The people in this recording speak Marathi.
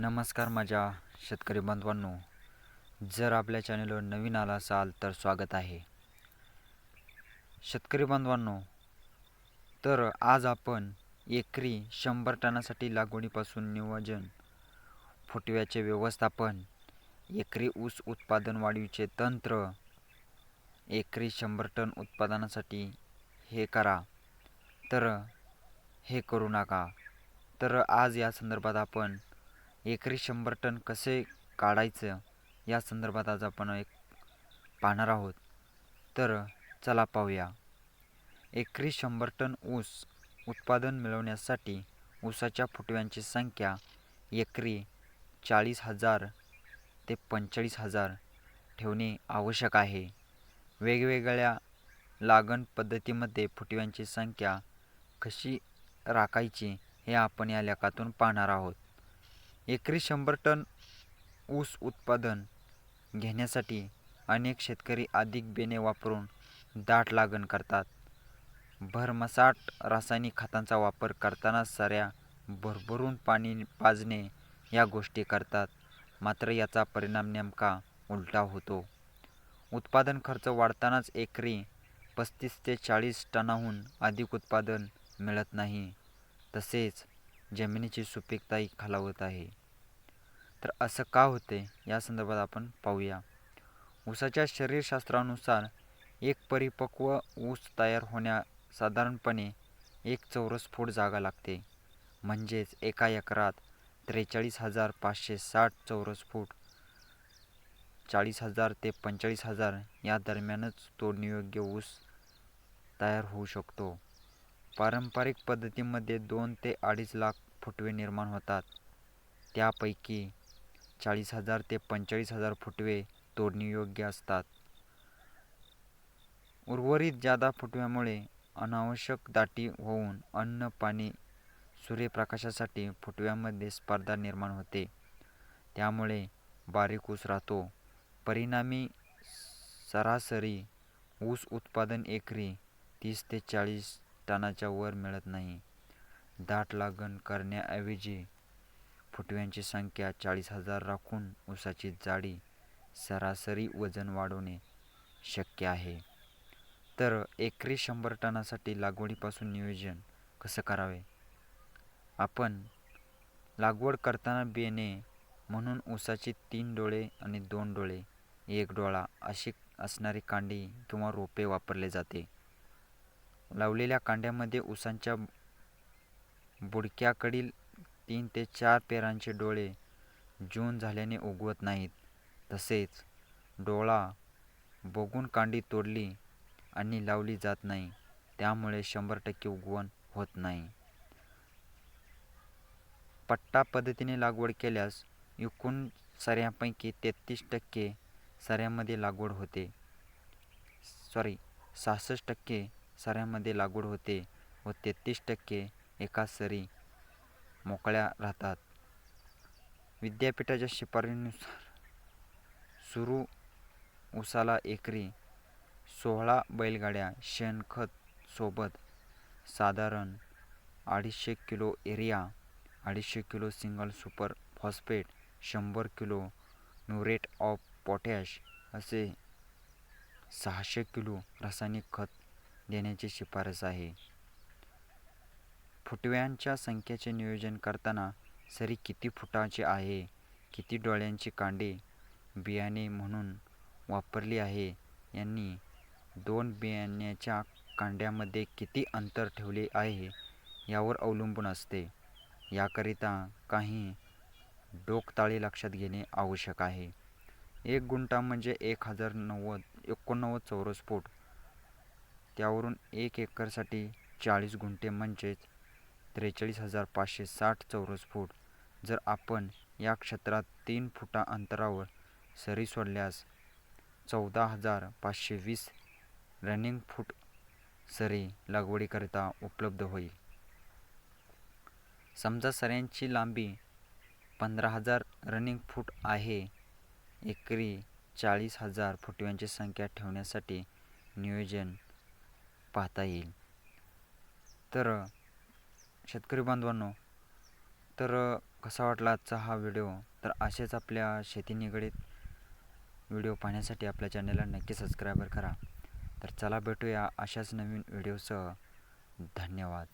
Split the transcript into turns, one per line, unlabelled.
नमस्कार माझ्या शेतकरी बांधवांनो. जर आपल्या चॅनलवर नवीन आला असाल तर स्वागत आहे. शेतकरी बांधवांनो तर आज आपण एकरी शंभर टनासाठी लागवडीपासून नियोजन फुटव्याचे व्यवस्थापन एकरी ऊस उत्पादन वाढीचे तंत्र एकरी शंभर टन उत्पादनासाठी हे करा. तर हे करू नका. तर आज या संदर्भात आपण एकरी शंभर टन कसे काढायचं? या संदर्भात आज आपण एक पाहणार आहोत. तर चला पाहूया. एकरी शंभर टन ऊस उत्पादन मिळवण्यासाठी ऊसाच्या फुटव्यांची संख्या एकरी चाळीस हजार ते पंचेचाळीस हजार ठेवणे आवश्यक आहे. वेगवेगळ्या लागण पद्धतीमध्ये फुटव्यांची संख्या कशी राखायची हे आपण या लेखातून पाहणार आहोत. एकरी शंभर टन ऊस उत्पादन घेण्यासाठी अनेक शेतकरी अधिक बेने वापरून दाट लागण करतात. भरमसाट रासायनिक खतांचा वापर करताना साऱ्या भरभरून पाणी पाजणे या गोष्टी करतात. मात्र याचा परिणाम नेमका उलटा होतो. उत्पादन खर्च वाढतानाच एकरी पस्तीस ते चाळीस टनाहून अधिक उत्पादन मिळत नाही. तसेच जमिनीची सुपीकताही खालावत आहे. तर असं का होते? या संदर्भात आपण पाहूया. ऊसाच्या शरीरशास्त्रानुसार एक परिपक्व ऊस तयार होण्या साधारणपणे एक चौरस फूट जागा लागते. म्हणजेच एका एकरात त्रेचाळीस हजार पाचशे साठ चौरस फूट चाळीस हजार ते पंचेचाळीस हजार या दरम्यानच तोडणीयोग्य ऊस तयार होऊ शकतो. पारंपरिक पद्धतीमध्ये दोन ते अडीच लाख फुटवे निर्माण होतात. त्यापैकी चाळीस हजार ते पंचेचाळीस हजार फुटवे तोडणीयोग्य असतात. उर्वरित जादा फुटव्यामुळे अनावश्यक दाटी होऊन अन्न पाणी सूर्यप्रकाशासाठी फुटव्यामध्ये स्पर्धा निर्माण होते. त्यामुळे बारीक ऊस राहतो. परिणामी सरासरी ऊस उत्पादन एकरी तीस ते चाळीस टनाच्या वर मिळत नाही. दाट लागण करण्याऐवजी फुटव्यांची संख्या चाळीस हजार राखून ऊसाची जाडी सरासरी वजन वाढवणे शक्य आहे. तर एकरी शंभर टनासाठी लागवडीपासून नियोजन कसं करावे? आपण लागवड करताना बियाणे म्हणून ऊसाची तीन डोळे आणि दोन डोळे एक डोळा अशी असणारी कांडी किंवा रोपे वापरले जाते. लावलेल्या कांड्यामध्ये ऊसांच्या बुडक्याकडील तीन ते चार पेरांचे डोळे जून झाल्याने उगवत नाहीत. तसेच डोळा बघून कांडी तोडली आणि लावली जात नाही. त्यामुळे शंभर टक्के उगवण होत नाही. पट्टा पद्धतीने लागवड केल्यास एकूण सऱ्यांपैकी तेहतीस टक्के सऱ्यामध्ये लागवड होते. सॉरी सहासष्ट टक्के साऱ्यामध्ये लागवड होते व तेहतीस टक्के एका सरी मोकळ्या राहतात. विद्यापीठाच्या शिफारशीनुसार सुरू उसाला एकरी सोळा बैलगाड्या शेणखत सोबत साधारण अडीचशे किलो एरिया अडीचशे किलो सिंगल सुपर फॉस्फेट शंभर किलो म्युरेट ऑफ पोटॅश असे सहाशे किलो रासायनिक खत देण्याची शिफारस आहे. फुटव्यांच्या संख्येचे नियोजन करताना सरी किती फुटाची आहे किती डोळ्यांची कांडे बियाणे म्हणून वापरली आहे यांनी दोन बियाण्याच्या कांड्यामध्ये किती अंतर ठेवले आहे यावर अवलंबून असते. याकरिता काही डोकताळे लक्षात घेणे आवश्यक आहे. एक गुंठा म्हणजे एक हजार नव्वद एकोणनव्वद चौरस फूट. त्यावरून एक एकरसाठी चाळीस गुंठे म्हणजेच त्रेचाळीस हजार पाचशे साठ चौरस फूट जर आपण या क्षेत्रात तीन फुटा अंतरावर सरी सोडल्यास चौदा हजार पाचशे वीस रनिंग फूट सरी लागवडीकरिता उपलब्ध होईल. समजा सऱ्यांची लांबी पंधरा हजार रनिंग फूट आहे एकरी चाळीस हजार फुटव्यांची संख्या ठेवण्यासाठी नियोजन पाहता येईल. तर शेतकरी बांधवांनो तर कसा वाटला आजचा हा व्हिडिओ? तर असेच आपल्या शेती निगडीत व्हिडिओ पाहण्यासाठी आपल्या चॅनलला नक्की सबस्क्रायबर करा. तर चला भेटूया अशाच नवीन व्हिडिओसह. धन्यवाद.